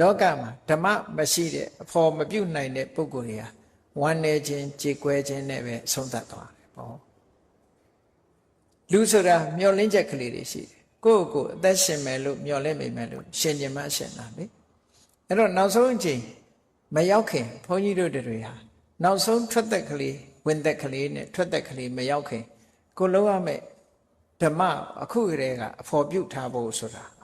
လောကမှာဓမ္မမရှိတဲ့အဖော်မပြုတ်နိုင်တဲ့ပုဂ္ဂိုလ်တွေဟာဝမ်းနေခြင်းကြေကွဲခြင်းနဲ့ပဲဆုံးသက်သွားတယ်ပေါ့လူဆိုတာမျောလင်းချက်ကလေးတွေရှိတယ်ကိုယ့်ကိုယ်အသက်ရှင်မယ်လို့မျောလင်းမိမယ်လို့ရှင်ကျင်မှရှင်တာလေအဲ့တော့နောက်ဆုံးအချိန်မရောက်ခင်ဘုန်းကြီးတို့တွေဟာနောက်ဆုံးထွက်သက်ကလေးဝင်သက်ကလေးနဲ့ထွက်သက်ကလေးမရောက်ခင်ကိုလုံးရမယ်ဓမ္မအခုကလေးကအဖော်ပြုတ်ထားဖို့ဆိုတာဟာ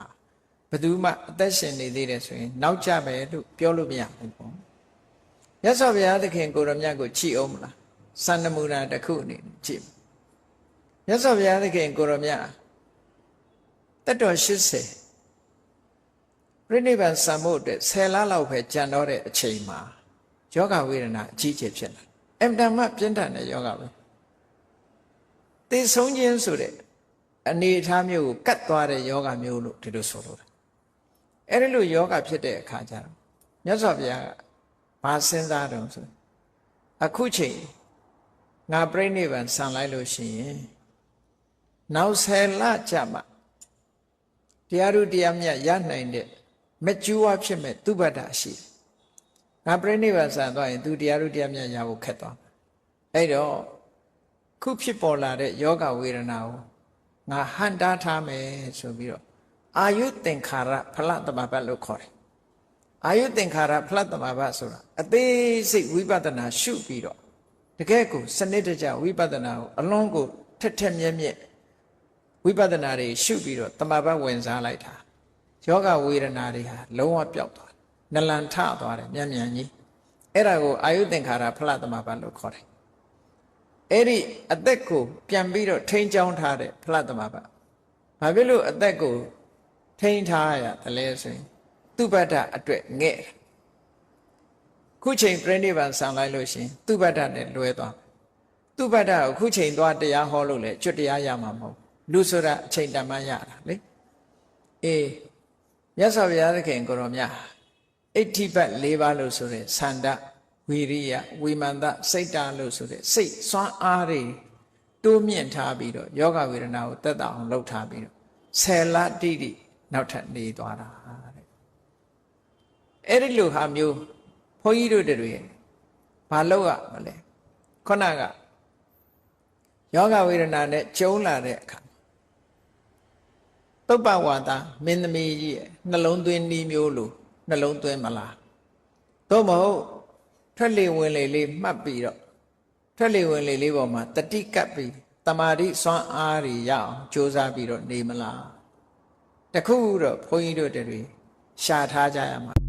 ဘယ်သူမှအသက်ရှင်နေသေးတယ်ဆိုရင် နောက်ကြပဲလို့ပြောလို့မရဘူးပေါ့မြတ်စွာဘုရားသခင်ကိုရမြတ်ကိုကြည်အောင်မလားစန္ဒမူနာတစ်ခုအနေနဲ့ကြည်မြတ်စွာဘုရားသခင်ကိုရမြတ်တက်တော်80ပြိဋိဘံစံဖို့အတွက်10လလောက်ပဲကြံတော့တဲ့အချိန်မှာယောဂဝေဒနာအကြီးအကျယ်ဖြစ်လာအင်တန်မှပြင်းထန်တဲ့ယောဂပဲသေဆုံးခြင်းဆိုတဲ့အနေအထားမျိုးကိုကတ်သွားတဲ့ယောဂမျိုးလို့ဒီလိုဆိုလို့ အဲ့ဒီလိုယောဂဖြစ်တဲ့အခါကျတော့မြတ်စွာဘုရားကဘာစဉ်းစားတော့ဆိုအခုချိန်ငါပြိဋိဘံဆံလိုက်လို့ရှိရင်နောက်10လကြာမှတရားဥတရားမြတ်ရနိုင်တဲ့မကျူးဝဖြစ်မဲ့သူဘတ်တာရှိတယ်ငါပြိဋိဘံဆံသွားရင်သူတရားဥတရားမြတ်ရဖို့ခက်သွားအဲ့တော့ခုဖြစ်ပေါ်လာတဲ့ယောဂဝေဒနာကိုငါဟန်တားထားမယ်ဆိုပြီးတော့ အာယုသင်္ခါရဖလတမဘတ်လို့ခေါ်တယ်အာယုသင်္ခါရဖလတမဘတ်ဆိုတာအသေးစိတ်ဝိပဿနာရှုပြီးတော့တကယ်ကိုစနစ်တကျဝိပဿနာကိုအလုံးကိုထက်ထက်မြက်မြက်ဝိပဿနာတွေရှုပြီးတော့တမဘတ်ဝင်စားလိုက်တာယောဂဝေဒနာတွေဟာလုံးဝပျောက်သွားတယ်နလန်ထသွားတယ်မြန်မြန်ကြီးအဲ့ဒါကိုအာယုသင်္ခါရဖလတမဘတ်လို့ခေါ်တယ်အဲ့ဒီအသက်ကိုပြန်ပြီးတော့ထိန်းချောင်းထားတဲ့ဖလတမဘတ်ဘာဖြစ်လို့အသက်ကို ထိန်းထားရတယ်လဲဆိုရင်သူပတ္တအတွက်ငဲ့တယ်ခုချိန်ပြိဋိဘံဆံလိုက်လို့ရှိရင်သူပတ္တနဲ့လွဲသွားမယ်သူပတ္တကိုခုချိန်သွားတရားဟောလို့လေကျွတ်တရားရမှာမဟုတ်လူဆိုတာအချိန်တန်မှရတာလေအေးမြတ်စွာဘုရားသခင်ကိုရောမြတ်အဋ္ဌိပတ်၄ပါးလို့ဆိုတဲ့သန္တဝီရိယဝိမာန်တစိတ်တလို့ဆိုတဲ့စိတ်စွမ်းအားတွေတိုးမြင့်ထားပြီးတော့ယောဂဝေဒနာကိုတက်တာအောင်လုပ်ထားပြီးတော့ဆယ်လတိတိ နောက်ထပ်နေသွားတာတဲ့အဲ့ဒီလိုဟာမျိုးဘုန်းကြီးတို့တွေဘာလုပ်ရမလဲခုနကယောဂဝေဒနာနဲ့ကျုံလာတဲ့အခါတုပ္ပဝါဒမင်းသမီးကြီးရဲ့နှလုံးသွင်းနှီးမျိုးလိုနှလုံးသွင်းမလားသို့မဟုတ်ထွက်လေဝင်လေလေးမှတ်ပြီးတော့ထွက်လေဝင်လေလေးပေါ်မှာတတိကပ်ပြီးတမာတိစွမ်းအားတွေရအောင်ကြိုးစားပြီးတော့နေမလား တခုတော့ဘုန်းကြီးတို့တွေရှာထားကြရမှာ